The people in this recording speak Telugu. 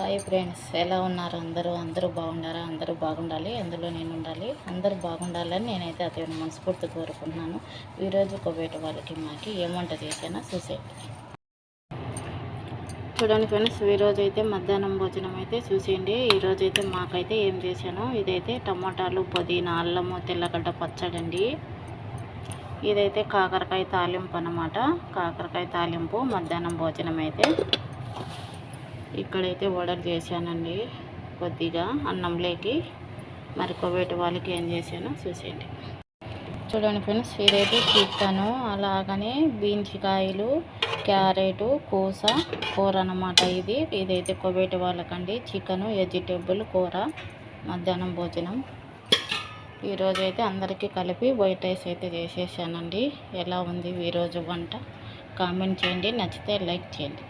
హాయ్ ఫ్రెండ్స్ ఎలా ఉన్నారు అందరూ? అందరూ బాగుండారా అందరూ బాగుండాలి? అందులో నేను ఉండాలి. అందరూ బాగుండాలని నేనైతే అదే మనస్ఫూర్తి కోరుకుంటున్నాను. ఈరోజు కొవ్వేటి వాళ్ళకి మాకి ఏం వంట చేసానో చూసేయండి చూడండి ఫ్రెండ్స్ ఈరోజు అయితే మధ్యాహ్నం భోజనం అయితే చూసేయండి. ఈరోజు అయితే మాకైతే ఏం చేశాను ఇదైతే టమాటాలు పుదీనా అల్లము తెల్లగడ్డ పచ్చడండి. ఇదైతే కాకరకాయ తాలింపు అన్నమాట. కాకరకాయ తాలింపు మధ్యాహ్నం భోజనం అయితే. ఇక్కడైతే ఆర్డర్ చేశానండి. కొద్దిగా అన్నంలోకి మరి కొవ్వేటి వాళ్ళకి ఏం చేశానో చూసేయండి. చూడండి ఫ్రెండ్స్ ఇదైతే చికెను అలాగనే బీన్చికాయలు క్యారెట్ కూస కూర అనమాట ఇది. ఇదైతే కొవ్వేటి వాళ్ళకండి. చికెను వెజిటేబుల్ కూర మధ్యాహ్నం భోజనం. ఈరోజు అయితే అందరికీ కలిపి వైట్ రైస్ అయితే చేసేసానండి. ఎలా ఉంది ఈరోజు వంట? కామెంట్ చేయండి. నచ్చితే లైక్ చేయండి.